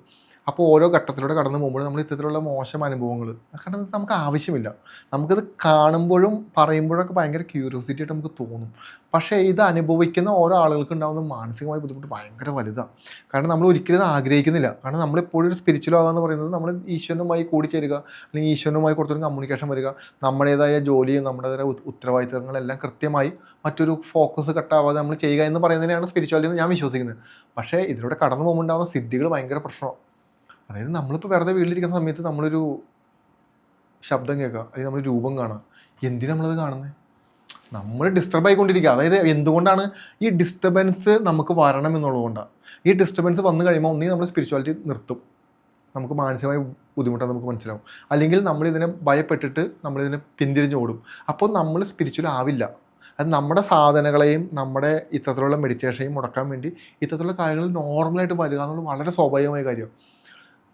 അപ്പോൾ ഓരോ ഘട്ടത്തിലൂടെ കടന്നു പോകുമ്പോൾ നമ്മൾ ഇത്തരത്തിലുള്ള മോശം അനുഭവങ്ങൾ. കാരണം നമുക്ക് ആവശ്യമില്ല. നമുക്കത് കാണുമ്പോഴും പറയുമ്പോഴൊക്കെ ഭയങ്കര ക്യൂരിയോസിറ്റി ആയിട്ട് നമുക്ക് തോന്നും. പക്ഷേ ഇത് അനുഭവിക്കുന്ന ഓരോ ആളുകൾക്ക് ഉണ്ടാകുന്ന മാനസികമായ ബുദ്ധിമുട്ട് ഭയങ്കര വലുതാണ് കാരണം നമ്മൾ ഒരിക്കലും ആഗ്രഹിക്കുന്നില്ല. കാരണം നമ്മളെപ്പോഴും ഒരു സ്പിരിച്വൽ ആകുക എന്ന് പറയുന്നത് നമ്മൾ ഈശ്വരനുമായി കൂടിച്ചേരുക അല്ലെങ്കിൽ ഈശ്വരനുമായി കുറച്ചൊരു കമ്മ്യൂണിക്കേഷൻ വരിക നമ്മുടേതായ ജോലിയും നമ്മുടേതായ ഉത്ത- ഉത്തരവാദിത്തങ്ങളെല്ലാം കൃത്യമായി മറ്റൊരു ഫോക്കസ് കട്ടാവാതെ നമ്മൾ ചെയ്യുക എന്ന് പറയുന്നതിനെയാണ് സ്പിരിച്വാലിറ്റി എന്ന് ഞാൻ വിശ്വസിക്കുന്നത്. പക്ഷേ ഇതിലൂടെ കടന്നു പോകുമ്പോൾ ഉണ്ടാകുന്ന സിദ്ധികൾ ഭയങ്കര പ്രശ്നമാണ് അതായത് നമ്മളിപ്പോൾ വെറുതെ വീട്ടിലിരിക്കുന്ന സമയത്ത് നമ്മളൊരു ശബ്ദം കേൾക്കുക അല്ലെങ്കിൽ നമ്മൾ രൂപം കാണാം എന്തിനാണ് നമ്മളത് കാണുന്നത് നമ്മൾ ഡിസ്റ്റർബ് ആയിക്കൊണ്ടിരിക്കുക. അതായത് എന്തുകൊണ്ടാണ് ഈ ഡിസ്റ്റർബൻസ് നമുക്ക് വരണം എന്നുള്ളതുകൊണ്ടാണ് ഈ ഡിസ്റ്റർബൻസ് വന്നു കഴിയുമ്പോൾ ഒന്നുകിൽ നമ്മൾ സ്പിരിച്വാലിറ്റി നിർത്തും. നമുക്ക് മാനസികമായി ബുദ്ധിമുട്ടാണ് നമുക്ക് മനസ്സിലാവും. അല്ലെങ്കിൽ നമ്മളിതിനെ ഭയപ്പെട്ടിട്ട് നമ്മളിതിനെ പിന്തിരിഞ്ഞോടും അപ്പോൾ നമ്മൾ സ്പിരിച്വൽ ആവില്ല. അത് നമ്മുടെ സാധനങ്ങളെയും നമ്മുടെ ഇത്തരത്തിലുള്ള മെഡിറ്റേഷനെയും മുടക്കാൻ വേണ്ടി ഇത്തരത്തിലുള്ള കാര്യങ്ങൾ നോർമലായിട്ട് വരിക എന്നുള്ളത് വളരെ സ്വാഭാവികമായ കാര്യമാണ്.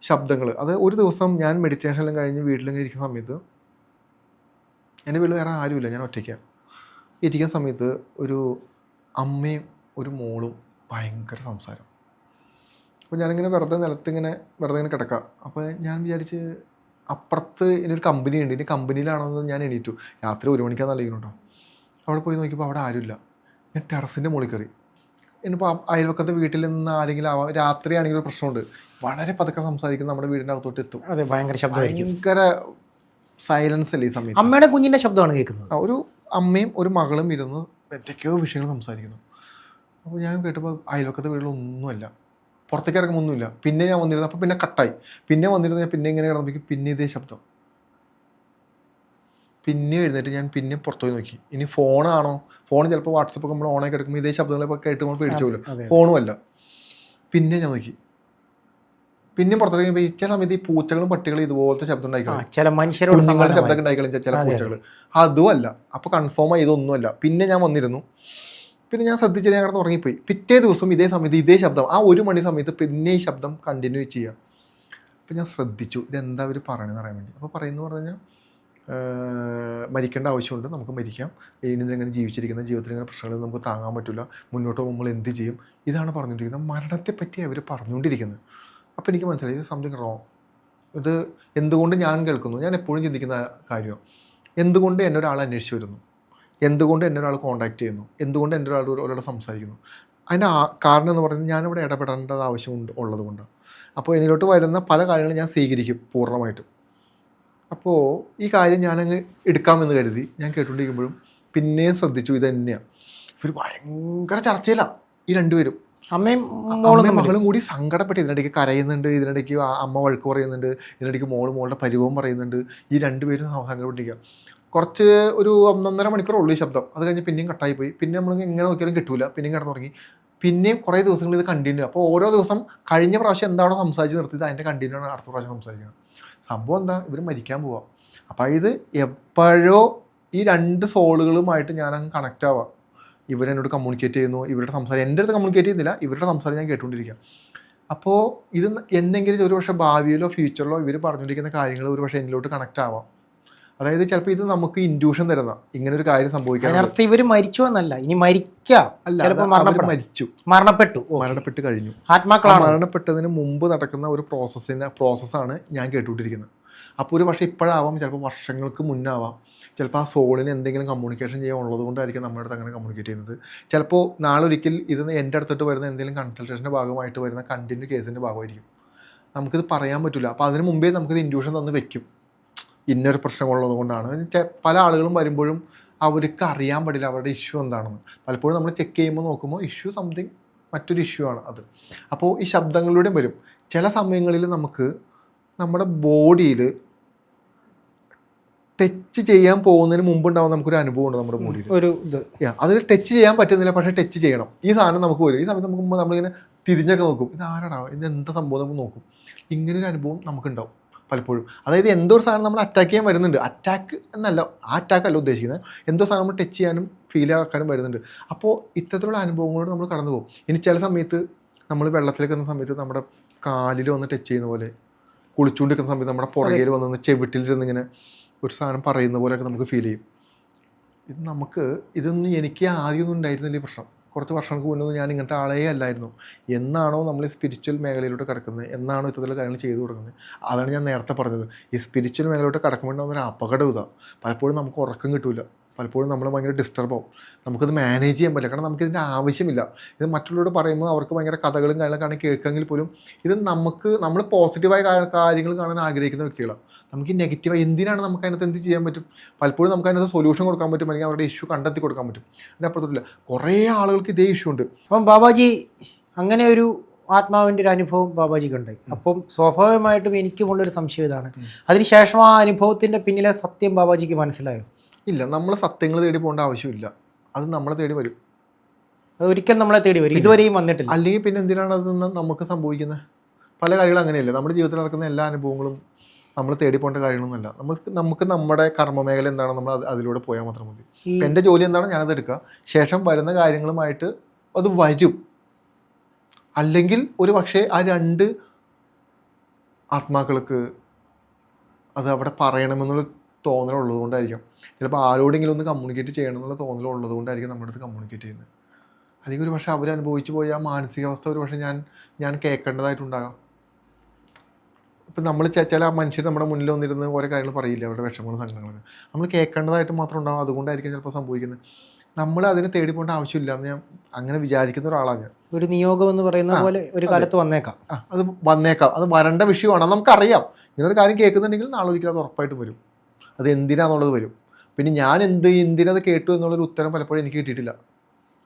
ശബ്ദങ്ങൾ അത് ഒരു ദിവസം ഞാൻ മെഡിറ്റേഷനെല്ലാം കഴിഞ്ഞ് വീട്ടിലും ഇരിക്കുന്ന സമയത്ത് എന്റെ വീട്ടിൽ വേറെ ആരുമില്ല ഞാൻ ഒറ്റയ്ക്കാണ് ഇരിക്കുന്ന സമയത്ത് ഒരു അമ്മയും ഒരു മോളും ഭയങ്കര സംസാരം. അപ്പോൾ ഞാനിങ്ങനെ വെറുതെ നിലത്തിങ്ങനെ വെറുതെ ഇങ്ങനെ കിടക്കാം. അപ്പോൾ ഞാൻ വിചാരിച്ച് അപ്പുറത്ത് ഇനിയൊരു കമ്പനി ഉണ്ട്. ഇനി കമ്പനിയിലാണോ എന്ന് ഞാൻ എണീറ്റു. രാത്രി ഒരു മണിക്കാണ് കേട്ടോ അവിടെ പോയി നോക്കിയപ്പോൾ അവിടെ ആരുമില്ല. ഞാൻ ടെറസിന്റെ മുകളിൽ കയറി. ഇനിയിപ്പോൾ അയൽവക്കത്തെ വീട്ടിൽ നിന്ന് ആരെങ്കിലും ആവാം രാത്രിയാണെങ്കിൽ ഒരു പ്രശ്നമുണ്ട്. വളരെ പതുക്കെ സംസാരിക്കുന്ന നമ്മുടെ വീടിന്റെ അകത്തോട്ട് എത്തും. അതെ ഭയങ്കര ശബ്ദമായിരിക്കും. ഭയങ്കര സൈലൻസ് അല്ലേ ഈ സമയത്ത്? അമ്മയുടെ കുഞ്ഞിന്റെ ശബ്ദമാണ് കേൾക്കുന്നത്. ആ, ഒരു അമ്മയും ഒരു മകളും ഇരുന്ന് എന്തൊക്കെയോ വിഷയങ്ങൾ സംസാരിക്കുന്നു. അപ്പോൾ ഞാൻ കേട്ടപ്പോൾ അയൽവക്കത്തെ വീട്ടിലൊന്നുമല്ല പുറത്തേക്ക് ഇറങ്ങുമ്പോൾ ഒന്നുമില്ല പിന്നെ ഞാൻ വന്നിരുന്നു. അപ്പോൾ പിന്നെ കട്ടായി. പിന്നെ വന്നിരുന്നു ഞാൻ പിന്നെ ഇങ്ങനെ കിടന്നപ്പോഴേക്കും പിന്നെ ഇതേ ശബ്ദം. പിന്നെ എഴുന്നേറ്റ് ഞാൻ പിന്നെ പുറത്തുപോയി നോക്കി. ഇനി ഫോണാണോ ഫോൺ ചിലപ്പോൾ വാട്സപ്പ് നമ്മൾ ഓണായി കിടക്കുമ്പോൾ ഇതേ ശബ്ദങ്ങളൊക്കെ കേട്ട് നമ്മൾ പേടിച്ചോല്ലോ ഫോണും അല്ല. പിന്നെ ഞാൻ നോക്കി. പിന്നെ പുറത്തേക്ക് കഴിയുമ്പോൾ ചില സമയത്ത് ഈ പൂച്ചകളും പട്ടികളും ഇതുപോലത്തെ ശബ്ദം ഉണ്ടായിക്കളും. ശബ്ദം ചില മനുഷ്യരോട് ശബ്ദമൊക്കെ ഉണ്ടായിക്കളിച്ച ചില പൂച്ചകൾ അതും. അല്ല. അപ്പോൾ കൺഫേം ആയി ഇതൊന്നുമല്ല പിന്നെ ഞാൻ വന്നിരുന്നു. പിന്നെ ഞാൻ ശ്രദ്ധിച്ചില്ല ഞാൻ കിടന്ന് ഉറങ്ങിപ്പോയി. പിറ്റേ ദിവസം ഇതേ സമയത്ത് ഇതേ ശബ്ദം. ആ ഒരു മണി സമയത്ത് പിന്നെ ഈ ശബ്ദം കണ്ടിന്യൂ ചെയ്യുക. അപ്പം ഞാൻ ശ്രദ്ധിച്ചു. ഇതെന്താ അവർ പറയണമെന്ന് അറിയാൻ വേണ്ടി. അപ്പോൾ പറയുന്നു പറഞ്ഞു കഴിഞ്ഞാൽ മരിക്കേണ്ട ആവശ്യമുണ്ട്. നമുക്ക് മരിക്കാം. ഇനി ഇങ്ങനെ ജീവിച്ചിരിക്കുന്ന ജീവിതത്തിൽ ഇങ്ങനെ പ്രശ്നങ്ങൾ നമുക്ക് താങ്ങാൻ പറ്റില്ല മുന്നോട്ട് പോകുമ്പോൾ എന്ത് ചെയ്യും? ഇതാണ് പറഞ്ഞുകൊണ്ടിരിക്കുന്നത്. മരണത്തെപ്പറ്റി അവർ പറഞ്ഞുകൊണ്ടിരിക്കുന്നത്. അപ്പോൾ എനിക്ക് മനസ്സിലായി ഇത് സംതിങ് റോങ് ഇത് എന്തുകൊണ്ട് ഞാൻ കേൾക്കുന്നു? ഞാൻ എപ്പോഴും ചിന്തിക്കുന്ന കാര്യം. എന്തുകൊണ്ട് എന്നെ ഒരാൾ അന്വേഷിച്ച് വരുന്നു? എന്തുകൊണ്ട് എന്നെ ഒരാൾ കോൺടാക്ട് ചെയ്യുന്നു? എന്തുകൊണ്ട് എന്റെ ഒരാൾ ഒരാളോട് സംസാരിക്കുന്നു? അതിന്റെ കാരണം എന്ന് പറയുന്നത് ഞാനിവിടെ ഇടപെടേണ്ടത് ആവശ്യമുണ്ട് ഉള്ളതുകൊണ്ട്. അപ്പോൾ എന്നിലോട്ട് വരുന്ന പല കാര്യങ്ങളും ഞാൻ സ്വീകരിക്കും പൂർണമായിട്ടും. അപ്പോൾ ഈ കാര്യം ഞാനങ്ങ് എടുക്കാമെന്ന് കരുതി. ഞാൻ കേട്ടുകൊണ്ടിരിക്കുമ്പോഴും പിന്നെയും ശ്രദ്ധിച്ചു. ഇത് തന്നെയാണ് ഇവർ ഭയങ്കര ചർച്ചയിലാണ് ഈ രണ്ടുപേരും. അമ്മയും മോളും മകളും കൂടി സങ്കടപ്പെട്ട് ഇതിനിടയ്ക്ക് കരയുന്നുണ്ട്. ഇതിനിടയ്ക്ക് അമ്മ വഴക്ക് പറയുന്നുണ്ട്. ഇതിനിടയ്ക്ക് മോൾ മോളുടെ പരിവവും പറയുന്നുണ്ട്. ഈ രണ്ടുപേരും സങ്കടപ്പെട്ടിരിക്കുക കുറച്ച് ഒരു ഒന്നൊന്നര മണിക്കൂർ ഉള്ളു ഈ ശബ്ദം. അത് കഴിഞ്ഞ് പിന്നെയും കട്ടായി പോയി പിന്നെ നമ്മൾ എങ്ങനെ നോക്കിയാലും കിട്ടൂല. പിന്നെയും കിടന്നു തുടങ്ങി പിന്നെയും കുറേ ദിവസങ്ങൾ ഇത് കണ്ടിന്യൂ അപ്പോൾ ഓരോ ദിവസം കഴിഞ്ഞ പ്രാവശ്യം എന്താണോ സംസാരിച്ച് നിർത്തിയത് അതിന്റെ കണ്ടിന്യൂ ആണ് അടുത്ത പ്രാവശ്യം സംസാരിക്കുന്നത്. സംഭവം എന്താ? ഇവർ മരിക്കാൻ പോവാം. അപ്പോൾ ഇത് എപ്പോഴോ ഈ രണ്ട് സോളുകളുമായിട്ട് ഞാൻ അങ്ങ് കണക്റ്റ് ആവാം ഇവരെന്നോട് കമ്മ്യൂണിക്കേറ്റ് ചെയ്യുന്നു ഇവരുടെ സംസാരം എന്റെ അടുത്ത് കമ്മ്യൂണിക്കേറ്റ് ചെയ്യുന്നില്ല ഇവരുടെ സംസാരം ഞാൻ കേട്ടുകൊണ്ടിരിക്കുക അപ്പോൾ ഇത് എന്തെങ്കിലും ഒരു പക്ഷേ ഭാവിയിലോ ഫ്യൂച്ചറിലോ ഇവർ പറഞ്ഞുകൊണ്ടിരിക്കുന്ന കാര്യങ്ങൾ ഒരു പക്ഷേ എന്നിലോട്ട് കണക്റ്റ് ആവാം. അതായത് ചിലപ്പോൾ ഇത് നമുക്ക് ഇൻഡ്യൂഷൻ തരുന്ന ഇങ്ങനെ ഒരു കാര്യം സംഭവിക്കാൻ അതിനർത്ഥം ഇവർ മരിച്ചു എന്നല്ല. ഇനി മരിക്കാം. ചിലപ്പോൾ മരിച്ചു. മരണപ്പെട്ടു. മരണപ്പെട്ട് കഴിഞ്ഞു. ആത്മാക്കളാണ്. മരണപ്പെട്ടതിന് മുമ്പ് നടക്കുന്ന ഒരു പ്രോസസ്സിന് പ്രോസസ്സാണ് ഞാൻ കേട്ടുകൊണ്ടിരിക്കുന്നത്. അപ്പോൾ ഒരു പക്ഷേ ഇപ്പോഴാവാം ചിലപ്പോൾ വർഷങ്ങൾക്ക് മുന്നാവാം. ചിലപ്പോൾ ആ സോളിന് എന്തെങ്കിലും കമ്മ്യൂണിക്കേഷൻ ചെയ്യാൻ ഉള്ളത് കൊണ്ടായിരിക്കും നമ്മുടെ അടുത്ത് അങ്ങനെ കമ്മ്യൂണിക്കേറ്റ് ചെയ്യുന്നത്. ചിലപ്പോൾ നാളെ ഒരിക്കൽ ഇത് എന്റെ അടുത്തോട്ട് വരുന്ന എന്തെങ്കിലും കൺസൾട്ടേഷന്റെ ഭാഗമായിട്ട് വരുന്ന കണ്ടിന്യൂ കേസിന്റെ ഭാഗമായിരിക്കും. നമുക്കിത് പറയാൻ പറ്റില്ല അപ്പോൾ അതിന് മുമ്പേ നമുക്കിത് ഇൻഡ്യൂഷൻ തന്ന് വെക്കും. ഇന്നൊരു പ്രശ്നമുള്ളത് കൊണ്ടാണ്. പല ആളുകളും വരുമ്പോഴും അവർക്ക് അറിയാൻ പാടില്ല അവരുടെ ഇഷ്യൂ എന്താണെന്ന്. പലപ്പോഴും നമ്മൾ ചെക്ക് ചെയ്യുമ്പോൾ നോക്കുമ്പോൾ ഇഷ്യൂ സംതിങ് മറ്റൊരു ഇഷ്യൂ ആണ് അത്. അപ്പോൾ ഈ ശബ്ദങ്ങളിലൂടെയും വരും. ചില സമയങ്ങളിൽ നമുക്ക് നമ്മുടെ ബോഡിയിൽ ടച്ച് ചെയ്യാൻ പോകുന്നതിന് മുമ്പ് ഉണ്ടാവുന്ന നമുക്കൊരു അനുഭവം ഉണ്ട് നമ്മുടെ ബോഡിയിൽ ഒരു ഇത്. അത് ടച്ച് ചെയ്യാൻ പറ്റുന്നില്ല പക്ഷേ ടച്ച് ചെയ്യണം. ഈ സാധനം നമുക്ക് വരും. ഈ സമയത്ത് നമുക്ക് നമ്മളിങ്ങനെ തിരിഞ്ഞൊക്കെ നോക്കും. ഇത് ആരാടാ ഇത് എന്താ സംഭവം നമുക്ക് നോക്കും. ഇങ്ങനൊരു ഒരു അനുഭവം നമുക്കുണ്ടാവും. പലപ്പോഴും. അതായത് എന്തോ ഒരു സാധനം നമ്മൾ അറ്റാക്ക് ചെയ്യാൻ വരുന്നുണ്ട്. അറ്റാക്ക് എന്നല്ല ആ അറ്റാക്ക് അല്ല ഉദ്ദേശിക്കുന്നത്. എന്തോ സാധനം നമ്മൾ ടച്ച് ചെയ്യാനും ഫീൽ ആക്കാനും വരുന്നുണ്ട്. അപ്പോൾ ഇത്തരത്തിലുള്ള അനുഭവങ്ങളോട് നമ്മൾ കടന്നു പോകും. ഇനി ചില സമയത്ത് നമ്മൾ വെള്ളത്തിലേക്ക് എന്ന സമയത്ത് നമ്മുടെ കാലിൽ വന്ന് ടച്ച് ചെയ്യുന്ന പോലെ കുളിച്ചുകൊണ്ടിരിക്കുന്ന സമയത്ത് നമ്മുടെ പുറകിൽ വന്ന് ചെവിട്ടിലിരുന്ന് ഇങ്ങനെ ഒരു സാധനം പറയുന്ന പോലെയൊക്കെ നമുക്ക് ഫീൽ ചെയ്യും. ഇത് നമുക്ക് ഇതൊന്നും എനിക്ക് ആദ്യമൊന്നും ഉണ്ടായിരുന്നില്ല ഈ പ്രശ്നം. കുറച്ച് വർഷങ്ങൾക്ക് മുന്നേ ഞാൻ ഇങ്ങനത്തെ ആളേ അല്ലായിരുന്നു. എന്നാണോ നമ്മൾ സ്പിരിച്വൽ മേഖലയിലോട്ട് കിടക്കുന്നത്? എന്നാണോ ഇത്തരത്തിലുള്ള കാര്യങ്ങൾ ചെയ്തു കൊടുക്കുന്നത്? അതാണ് ഞാൻ നേരത്തെ പറഞ്ഞത്. ഈ സ്പിരിച്വൽ മേഖലയിലോട്ട് കിടക്കുമ്പോഴുണ്ടാകുന്ന ഒരു അപകടം ഇതാണ് പലപ്പോഴും നമുക്ക് ഉറക്കം കിട്ടില്ല പലപ്പോഴും നമ്മൾ ഭയങ്കര ഡിസ്റ്റർബ് ആവും. നമുക്കത് മാനേജ് ചെയ്യാൻ പറ്റില്ല. കാരണം നമുക്കിതിന്റെ ആവശ്യമില്ല. ഇത് മറ്റുള്ളവരോട് പറയുമ്പോൾ അവർക്ക് ഭയങ്കര കഥകളും കാര്യങ്ങളൊക്കെ കേൾക്കുമെങ്കിൽ പോലും ഇത് നമുക്ക് നമ്മൾ പോസിറ്റീവായ കാര്യങ്ങൾ കാണാൻ ആഗ്രഹിക്കുന്ന വ്യക്തികളാണ് നമുക്ക് ഈ നെഗറ്റീവായി എന്തിനാണ് നമുക്ക് അതിനകത്ത് എന്ത് ചെയ്യാൻ പറ്റും? പലപ്പോഴും നമുക്ക് അതിനകത്ത് സൊല്യൂഷൻ കൊടുക്കാൻ പറ്റും. അല്ലെങ്കിൽ അവരുടെ ഇഷ്യൂ കണ്ടെത്തി കൊടുക്കാൻ പറ്റും. അതിന്റെ അപ്പുറത്തില്ല കുറേ ആളുകൾക്ക് ഇതേ ഇഷ്യൂ ഉണ്ട്. അപ്പം ബാബാജി അങ്ങനെ ഒരു ആത്മാവിന്റെ ഒരു അനുഭവം ബാബാജിക്ക് ഉണ്ടായി. അപ്പം സ്വാഭാവികമായിട്ടും എനിക്കുമുള്ളൊരു സംശയം ഇതാണ്. അതിനുശേഷം ആ അനുഭവത്തിന്റെ പിന്നിലെ സത്യം ബാബാജിക്ക് മനസ്സിലായോ? ഇല്ല നമ്മൾ സത്യങ്ങൾ തേടി പോകേണ്ട ആവശ്യമില്ല. അത് നമ്മളെ തേടി വരും. അത് ഒരിക്കൽ നമ്മളെ തേടി വരും. ഇതുവരെയും വന്നിട്ടില്ല. അല്ലെങ്കിൽ പിന്നെ എന്തിനാണ് അത് നമുക്ക് സംഭവിക്കുന്നത്? പല കാര്യങ്ങളും അങ്ങനെയല്ലേ? നമ്മുടെ ജീവിതത്തിൽ നടക്കുന്ന എല്ലാ അനുഭവങ്ങളും നമ്മൾ തേടി പോകേണ്ട കാര്യങ്ങളൊന്നുമല്ല. നമുക്ക് നമുക്ക് നമ്മുടെ കർമ്മമേഖല എന്താണ് നമ്മൾ അത് അതിലൂടെ പോയാൽ മാത്രം മതി. എന്റെ ജോലി എന്താണ് ഞാനത് എടുക്കുക. ശേഷം വരുന്ന കാര്യങ്ങളുമായിട്ട് അത് വരും. അല്ലെങ്കിൽ ഒരു പക്ഷേ ആ രണ്ട് ആത്മാക്കൾക്ക് അത് അവിടെ പറയണമെന്നുള്ള തോന്നലുള്ളത് കൊണ്ടായിരിക്കും. ചിലപ്പോൾ ആരോടെങ്കിലും ഒന്ന് കമ്മ്യൂണിക്കേറ്റ് ചെയ്യണം എന്നുള്ള തോന്നലുള്ളത് കൊണ്ടായിരിക്കും നമ്മുടെ അടുത്ത് കമ്മ്യൂണിക്കേറ്റ് ചെയ്യുന്നത്. അല്ലെങ്കിൽ ഒരു പക്ഷേ അവർ അനുഭവിച്ച് പോയ ആ മാനസികാവസ്ഥ ഒരു പക്ഷേ ഞാൻ ഞാൻ കേൾക്കേണ്ടതായിട്ടുണ്ടാകാം. ഇപ്പം നമ്മൾ ചില മനുഷ്യർ നമ്മുടെ മുന്നിൽ വന്നിരുന്ന് ഓരോ കാര്യങ്ങൾ പറയില്ല അവരുടെ വിഷമങ്ങളും സങ്കടങ്ങളൊക്കെ. നമ്മൾ കേൾക്കേണ്ടതായിട്ട് മാത്രം ഉണ്ടാകും അതുകൊണ്ടായിരിക്കും ചിലപ്പോൾ സംഭവിക്കുന്നത്. നമ്മൾ അതിനെ തേടി പോകേണ്ട ആവശ്യമില്ല എന്ന് ഞാൻ അങ്ങനെ വിചാരിക്കുന്ന ഒരാളാണ് ഞാൻ. ഒരു നിയോഗം എന്ന് പറയുന്ന പോലെ ഒരു കാലത്ത് വന്നേക്കാം. അത് വന്നേക്കാം. അത് വരേണ്ട വിഷയമാണ്. നമുക്കറിയാം. ഇങ്ങനൊരു കാര്യം കേൾക്കുന്നുണ്ടെങ്കിൽ നാളെ ഒരിക്കലും അത് ഉറപ്പായിട്ടും വരും. അത് എന്തിനാന്നുള്ളത് വരും. പിന്നെ ഞാൻ എന്ത് എന്തിനത് കേട്ടു എന്നുള്ളൊരു ഉത്തരം പലപ്പോഴും എനിക്ക് കിട്ടിയിട്ടില്ല.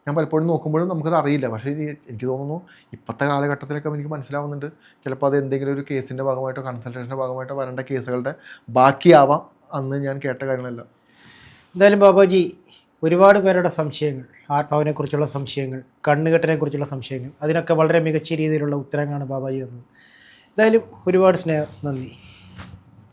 ഞാൻ പലപ്പോഴും നോക്കുമ്പോഴും നമുക്കത് അറിയില്ല. പക്ഷേ എനിക്ക് തോന്നുന്നു ഇപ്പോഴത്തെ കാലഘട്ടത്തിലൊക്കെ എനിക്ക് മനസ്സിലാവുന്നുണ്ട്. ചിലപ്പോൾ അത് എന്തെങ്കിലും ഒരു കേസിന്റെ ഭാഗമായിട്ടോ കൺസൾട്ടേഷന്റെ ഭാഗമായിട്ടോ വരേണ്ട കേസുകളുടെ ബാക്കിയാവാം അന്ന് ഞാൻ കേട്ട കാര്യങ്ങളല്ല. എന്തായാലും ബാബാജി ഒരുപാട് പേരുടെ സംശയങ്ങൾ ആത്മാവിനെക്കുറിച്ചുള്ള സംശയങ്ങൾ കണ്ണുകെട്ടിനെക്കുറിച്ചുള്ള സംശയങ്ങൾ അതിനൊക്കെ വളരെ മികച്ച രീതിയിലുള്ള ഉത്തരങ്ങളാണ് ബാബാജി തന്നത്. എന്തായാലും ഒരുപാട് സ്നേഹം. നന്ദി.